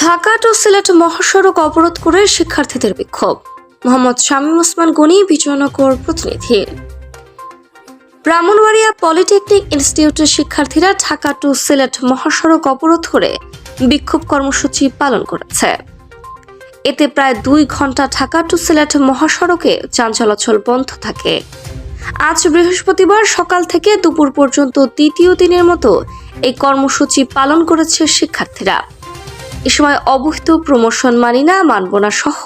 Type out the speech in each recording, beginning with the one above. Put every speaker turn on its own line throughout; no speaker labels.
Dhaka two Sylhet মহাসড়ক অবরোধ করে শিক্ষার্থীদের বিক্ষোভ। মোহাম্মদ শামীম ওসমান গনি, বিজয়নগর প্রতিনিধি। ব্রাহ্মণবাড়িয়া পলিটেকনিক ইনস্টিটিউটের শিক্ষার্থীরা ঢাকা টু সিলেট মহাসড়ক অবরোধ করে বিক্ষোভ কর্মসূচি পালন করেছে। এতে প্রায় দুই ঘণ্টা ঢাকা টু সিলেট মহাসড়কে যান চলাচল বন্ধ থাকে। আজ বৃহস্পতিবার সকাল থেকে দুপুর পর্যন্ত দ্বিতীয় দিনের মতো এই কর্মসূচি পালন করেছে শিক্ষার্থীরা। এ সময় অবৈধ প্রমোশন মানি না, মানব না সহ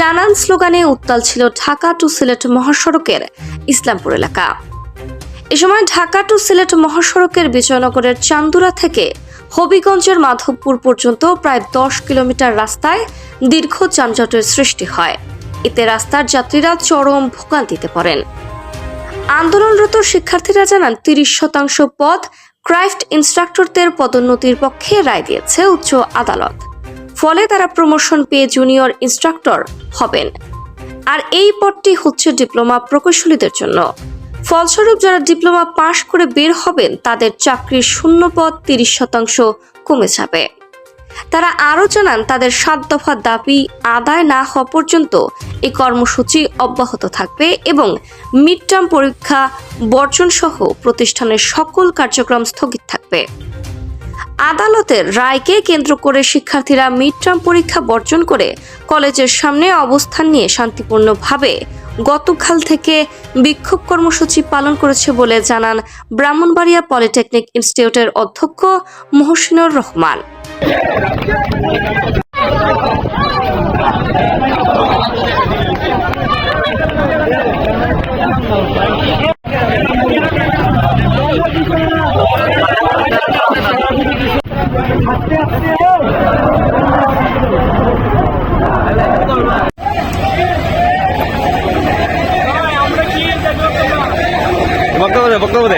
নানান স্লোগানে উত্তাল ছিল ঢাকা টু সিলেট মহাসড়কের ইসলামপুর এলাকা। এ সময় ঢাকা টু সিলেট মহাসড়কের বিজয়নগরের চান্দুরা থেকে হবিগঞ্জের মাধবপুর পর্যন্ত প্রায় দশ কিলোমিটার রাস্তায় দীর্ঘ যানজটের সৃষ্টি হয়। এতে রাস্তার যাত্রীরা চরম ভোগান্তিতে পড়েন। আন্দোলনরত শিক্ষার্থীরা জানান, তিরিশ শতাংশ পদ ক্রাইফট ইনস্ট্রাক্টরদের পদোন্নতির পক্ষে রায় দিয়েছে উচ্চ আদালত। ফলে তারা প্রমোশন পেয়ে জুনিয়র ইনস্ট্রাক্টর হবেন। আর এই পদটি হচ্ছে ডিপ্লোমা প্রকৌশলীদের জন্য। ফলস্বরূপ যারা ডিপ্লোমা পাশ করে বের হবেন, তাদের চাকরির শূন্য পদ তিরিশ শতাংশ কমে যাবে। তারা আরও জানান, তাদের সাত দফা দাবি আদায় না হওয়া পর্যন্ত এই কর্মসূচি অব্যাহত থাকবে এবং মিড টার্ম পরীক্ষা বর্জন সহ প্রতিষ্ঠানের সকল কার্যক্রম স্থগিত থাকবে। আদালতের রায়কে কেন্দ্র করে শিক্ষার্থীরা মিড টার্ম পরীক্ষা বর্জন করে কলেজের সামনে অবস্থান নিয়ে শান্তিপূর্ণভাবে গতকাল থেকে বিক্ষোভ কর্মসূচি পালন করেছে বলে জানান ব্রাহ্মণবাড়িয়া পলিটেকনিক ইনস্টিটিউটের অধ্যক্ষ মহসিনুর রহমান।
বক্তব্য দে বক্তব্য দে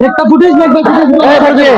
একটা ফুটেজ লাগবে ফুটেজ